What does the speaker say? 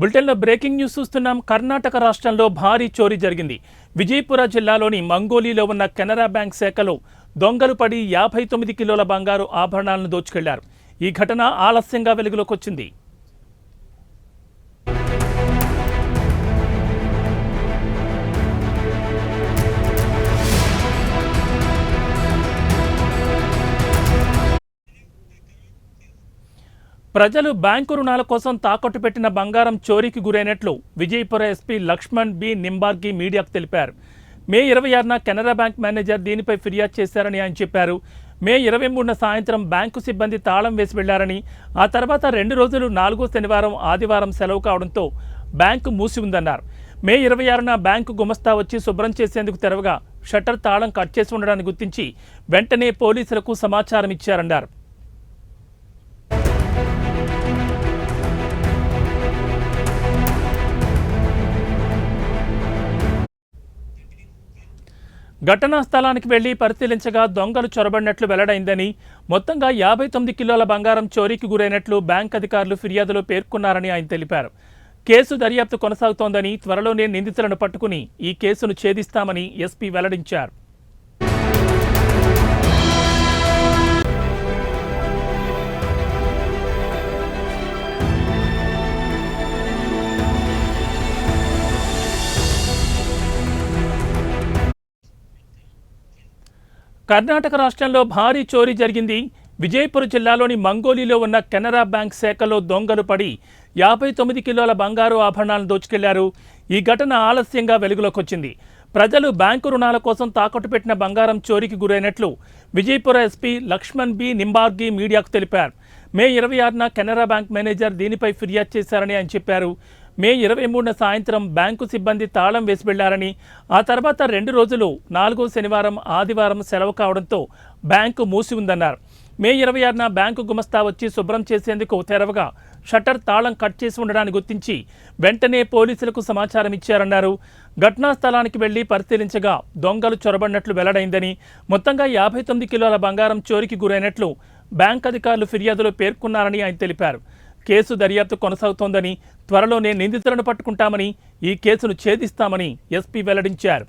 బులెటిన్లో breaking news చూస్తున్నాం. కర్ణాటక రాష్ట్రంలో భారీ చోరీ జరిగింది. విజయపుర జిల్లాలోని మంగోలీలో ఉన్న కెనరా బ్యాంక్ శాఖలో దొంగలు పడి యాభై తొమ్మిది కిలోల బంగారు ఆభరణాలను దోచుకెళ్ళారు. ఈ ఘటన ఆలస్యంగా వెలుగులోకి వచ్చింది. ప్రజలు బ్యాంకు రుణాల కోసం తాకట్టు పెట్టిన బంగారం చోరీకి గురైనట్లు విజయపుర ఎస్పీ లక్ష్మణ్ బి. నింబార్కి మీడియాకు తెలిపారు. మే ఇరవై ఆరున కెనరా బ్యాంక్ మేనేజర్ దీనిపై ఫిర్యాదు చేశారని ఆయన చెప్పారు. మే ఇరవై మూడున సాయంత్రం బ్యాంకు సిబ్బంది తాళం వేసి వెళ్ళారని ఆ తర్వాత రెండు రోజులు నాలుగో శనివారం ఆదివారం సెలవు కావడంతో బ్యాంకు మూసి ఉందన్నారు. మే ఇరవై ఆరున బ్యాంకు గుమస్తా వచ్చి శుభ్రం చేసేందుకు తెరవగా షట్టర్ తాళం కట్ చేసి ఉండడాన్ని గుర్తించి వెంటనే పోలీసులకు సమాచారం ఇచ్చారన్నారు ఘటనా స్థలానికి వెళ్ళి పరిశీలించగా దొంగలు చొరబడినట్లు వెల్లడైందని మొత్తంగా యాభై తొమ్మిది కిలోల బంగారం చోరీకి గురైనట్లు బ్యాంక్ అధికారులు ఫిర్యాదులో పేర్కొన్నారని ఆయన తెలిపారు. కేసు దర్యాప్తు కొనసాగుతోందని త్వరలోనే నిందితులను పట్టుకుని ఈ కేసును ఛేదిస్తామని ఎస్పీ వెల్లడించారు. కర్ణాటక రాష్ట్రంలో భారీ చోరీ జరిగింది. విజయపూర్ జిల్లాలోని మంగోలీలో ఉన్న కెనరా బ్యాంక్ శాఖలో దొంగలు పడి యాభై తొమ్మిది కిలోల బంగారు ఆభరణాలను దోచుకెళ్ళారు. ఈ ఘటన ఆలస్యంగా వెలుగులోకి వచ్చింది ప్రజలు బ్యాంకు రుణాల కోసం తాకట్టు పెట్టిన బంగారం చోరీకి గురైనట్లు విజయపుర ఎస్పీ లక్ష్మణ్ బి. నింబార్గి మీడియాకు తెలిపారు. మే ఇరవై ఆరున కెనరా బ్యాంక్ మేనేజర్ దీనిపై ఫిర్యాదు చేశారని ఆయన చెప్పారు. మే ఇరవై మూడున సాయంత్రం బ్యాంకు సిబ్బంది తాళం వేసి వెళ్ళారని ఆ తర్వాత రెండు రోజులు నాలుగో శనివారం ఆదివారం సెలవు కావడంతో బ్యాంకు మూసి ఉందన్నారు. మే ఇరవై ఆరున బ్యాంకు గుమస్తా వచ్చి శుభ్రం చేసేందుకు తెరవగా షట్టర్ తాళం కట్ చేసి ఉండడాన్ని గుర్తించి వెంటనే పోలీసులకు సమాచారం ఇచ్చారన్నారు. ఘటనా స్థలానికి వెళ్ళి పరిశీలించగా దొంగలు చొరబడినట్లు వెల్లడైందని మొత్తంగా యాభై తొమ్మిది కిలోల బంగారం చోరీకి గురైనట్లు బ్యాంక్ అధికారులు ఫిర్యాదులో పేర్కొన్నారని ఆయన తెలిపారు. కేసు దర్యాప్తు కొనసాగుతోందని త్వరలోనే నిందితులను పట్టుకుంటామని ఈ కేసును ఛేదిస్తామని ఎస్పీ వెల్లడించారు.